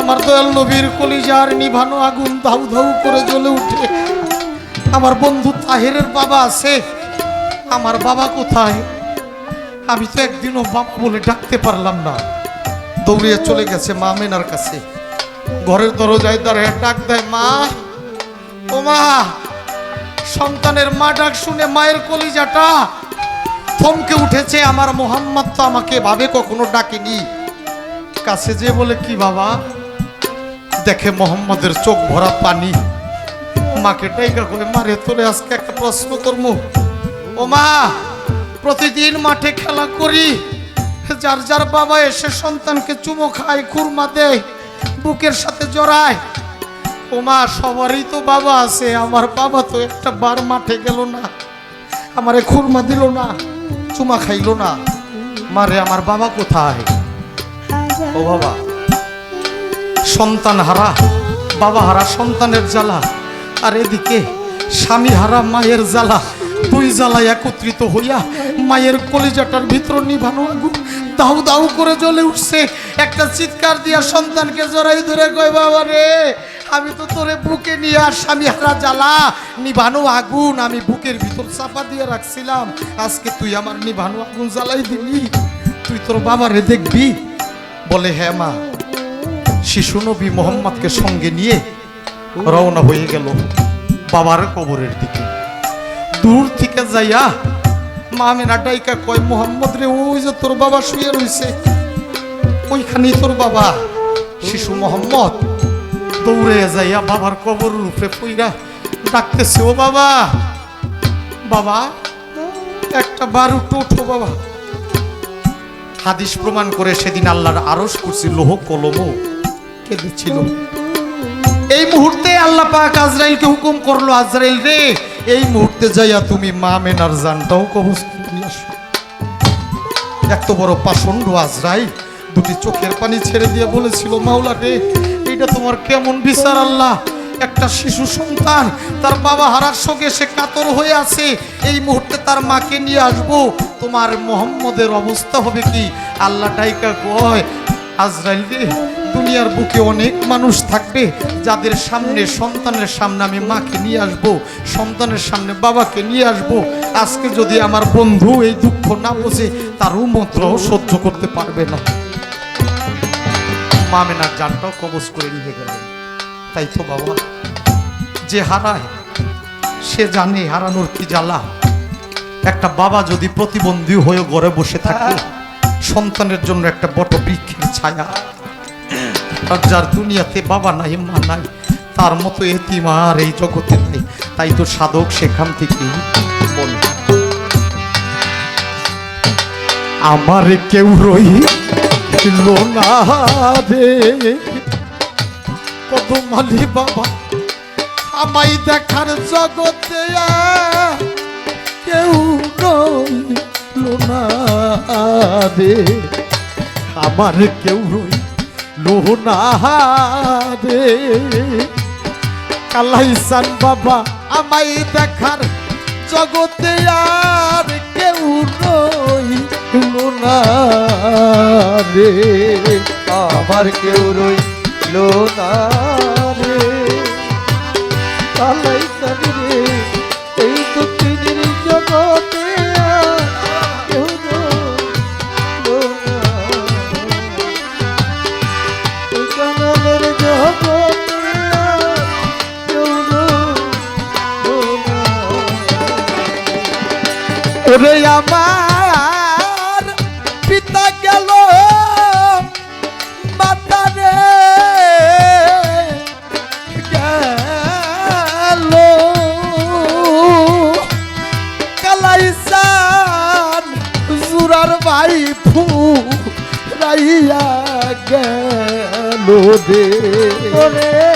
আমার দয়াল নবীর কলিজার নিভানো আগুন ধাউ ধাউ করে জ্বলে উঠে। আমার বন্ধু তাহেরের বাবা আছে। আমার বাবা কোথায়? আমি তো একদিনও বাবা বলে ডাকতে পারলাম না। দৌড়িয়ে চলে গেছে মা মেনার কাছে। ঘরের দরজায় দাঁড়িয়ে ডাক দেয়, মা, ও মা, সন্তানের মা ডাক শুনে মায়ের কলিজাটা থমকে উঠেছে। আমার মোহাম্মদ তো আমাকে ভাবে কখনো ডাকেনি। কাছে যে বলে, কি বাবা দেখে মোহাম্মদের চোখ ভরা পানি। মাকে ডাইকা করে মারে তোরে আজকে একটা প্রশ্ন করব। ও মা প্রতিদিন মাঠে খেলা করি। যার যার বাবা এসে সন্তানকে চুমো খায় কুরমা দেয়, বুকের সাথে জড়ায়। ও মা সবারই তো বাবা আছে, আমার বাবা তো একটা বার মাঠে গেল না। আমারে খুরমা দিল না, চুমা খাইলো না। মারে, আমার বাবা কোথায়? ও বাবা। সন্তান হারা, বাবা হারা সন্তানের জ্বালা, আর এদিকে স্বামী হারা মায়ের জ্বালা, দুই জ্বালা একত্রিত হইয়া মায়ের কলিজাটার ভিতর নিভানো দাউ দাউ করে জ্বলে উঠছে। একটা চিৎকার দিয়া সন্তানকে জড়াই ধরে কয়, বাবা রে, আমি তো তোরে বুকে নিয়ে আর স্বামী হারা জ্বালা, নিভানো আগুন আমি বুকের ভিতর চাপা দিয়ে রাখছিলাম। আজকে তুই আমার নিভানো আগুন জ্বালাই দিলি, তুই তোর বাবারে দেখবি? বলে হ্যাঁ মা। শিশু নবী মোহাম্মদকে সঙ্গে নিয়ে রওনা হয়ে গেল বাবার কবরের দিকে। দূর থেকে যাইয়া মা মেনা ডাইকা কয়, মোহাম্মদ রে, ওই যে তোর বাবা শুয়ে রইছে। ওইখানেই তোর বাবা। শিশু মোহাম্মদ দৌড়ে যাইয়া বাবার কবরের উপরে পইরা ডাকতেছে, ও বাবা বাবা, একটা বারুটো ওঠো বাবা। হাদিস প্রমাণ করে সেদিন আল্লাহর আরস করছি লোহ কলমও কেঁদেছিল। এই মুহূর্তে আল্লাহ পাক আজরাইলকে হুকুম করল, আজরাইল রে, এই মুহূর্তে যাইয়া তুমি মা মেনার জানটাও আসো। এত বড় পাষণ্ড আজরাইল দুটি চোখের পানি ছেড়ে দিয়ে বলেছিল, মাওলা রে এটা তোমার কেমন বিচার আল্লাহ? একটা শিশু সন্তান, তার বাবা হারার সঙ্গে সে কাতর হয়ে আছে, এই মুহূর্তে তার মাকে নিয়ে আসব। তোমার মোহাম্মদের অবস্থা হবে কি? আল্লাহ টাইকা কয়, আজরাইল রে দুনিয়ার বুকে অনেক মানুষ থাকবে, যাদের সামনে সন্তানের সামনে আমি মাকে নিয়ে আসব, সন্তানের সামনে বাবাকে নিয়ে আসব। আজকে যদি আমার বন্ধু এই দুঃখ না বোঝে তারও মন্ত্র সহ্য করতে পারবে না। মামেনার জানটাও কবজ করে নিয়ে গেলেন তাই তো বাবা, যে হারায়, সে জানে হারানোর কি জ্বালা। একটা বাবা যদি প্রতিবন্ধী হয়ে ঘরে বসে থাকে, সন্তানের জন্য একটা বট বৃক্ষের ছায়া। যার দুনিয়াতে বাবা নাই, মা নাই, তার মতো এতিম আর এই জগতে নাই। তাই তো সাধক সেখান থেকে বলে। আমার কেউ রই না রে। বাবা, আমায় দেখার জগতে কেউ রইল না রে। আমার কেউ রইল না রে কালাইসান বাবা আমায় দেখার জগতে আর কেউ রইল না রে আমার কেউ রইল না রে তালি রে, এই তো জগতে ওরে আমার পিতা গেল মাতারে গেল কালাইসান জুরার ভাই ফু রাইয়া গেল ওরে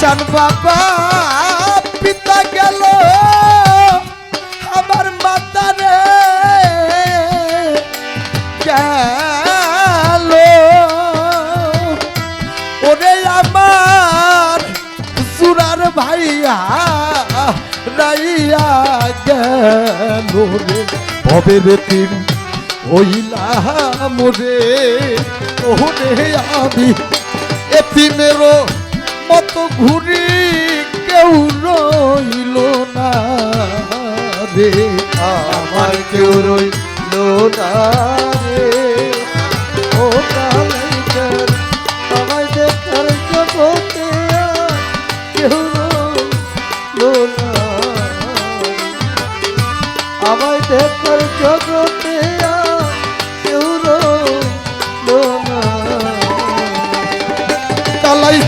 কালাইসান বাবা, পিতা গেল। আমার মাতারে গেল গেল। ওরে আমার সুরার ভাইয়া রাইয়া গেল রে। ভবের তিন হইলাম রে। ওরে আমি এতিমেরও মতো ঘুরি কেউ রইল না রে আমার কেউ রইল না।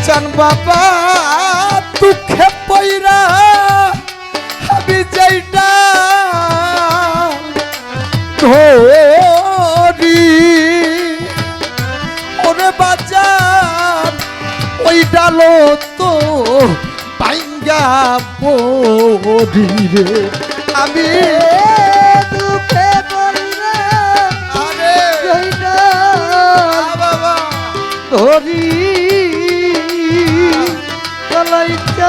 চান বাবা দুঃখে পইরা আমি যাইটা ধরি ওরে বাজার ওই ডালো তো পাইঙ্গা পড়ি রে। আমি ধরি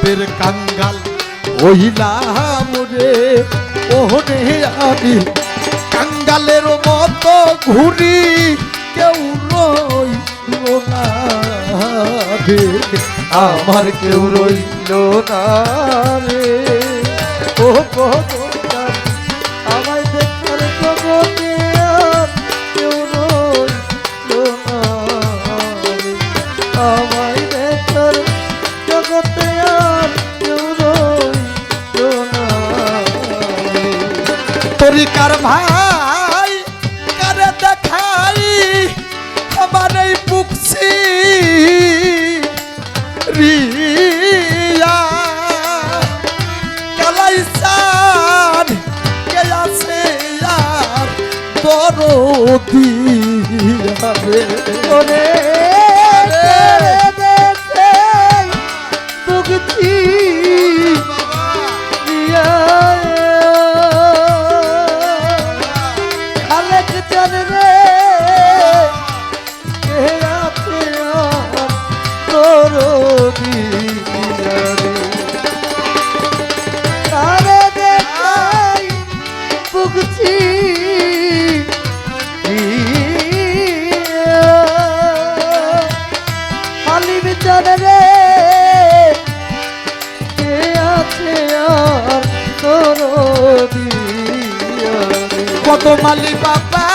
ভবের কাঙ্গাল ওইলাম রে। ওহনে আমি কাঙ্গালের মতো ঘুরি, কেউ রইল না রে। আমার কেউ রইল না রে। ও দরদিয়া রে মালি বাবা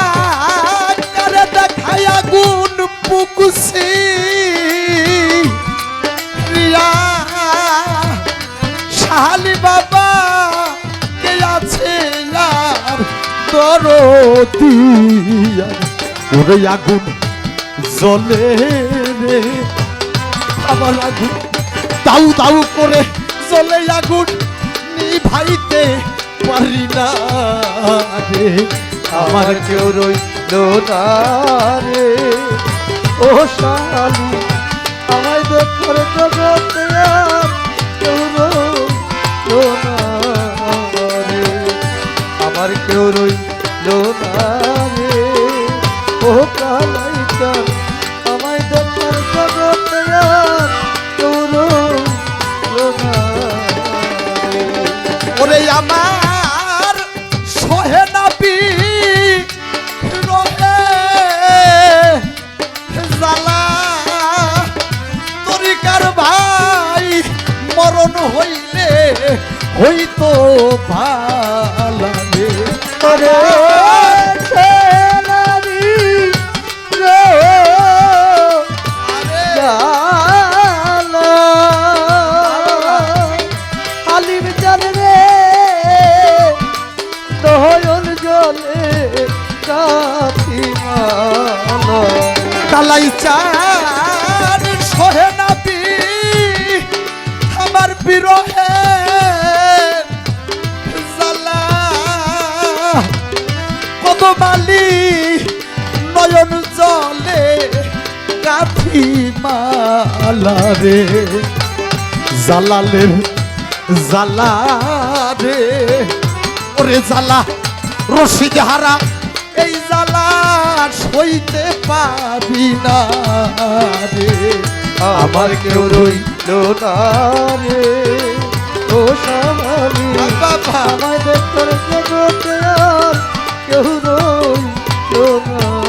কারে দেখায়া গুণ পুকুসি রিয়া শাহালি বাবা, কে আছে দরদিয়া ওরে আগুন জলে রে, আমার আগুন। দাউ দাউ করে জলে আগুন নিভাইতে পারি না আমার কেউ রইল না রে ও শালু, আমায় দেখার জগতে কেউ রে আমার কেউ রইল রে ও কালাই চাল আমায় দেখার জগতে কেউ আমার হইতো মালা রে, জালালের জালা রে। ওরে জালা, রশিদ হারা, এই জালা সইতে পাবি না রে। আমার কেউ রইল না রে ও সামালি বাবা কেউ রইল না।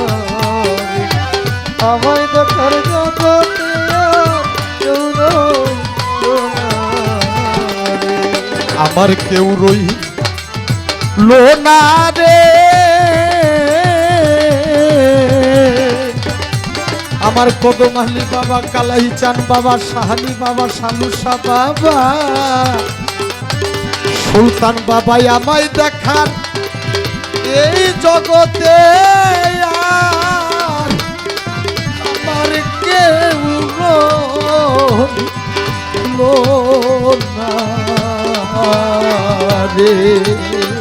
আমায় জগতে আমার কেউ রই লোনা রে। আমার কদমালি বাবা কালাই চান বাবা সাহানি বাবা সালুসা বাবা। সুলতান বাবাই আমায় দেখান এই জগতে কেউ রে।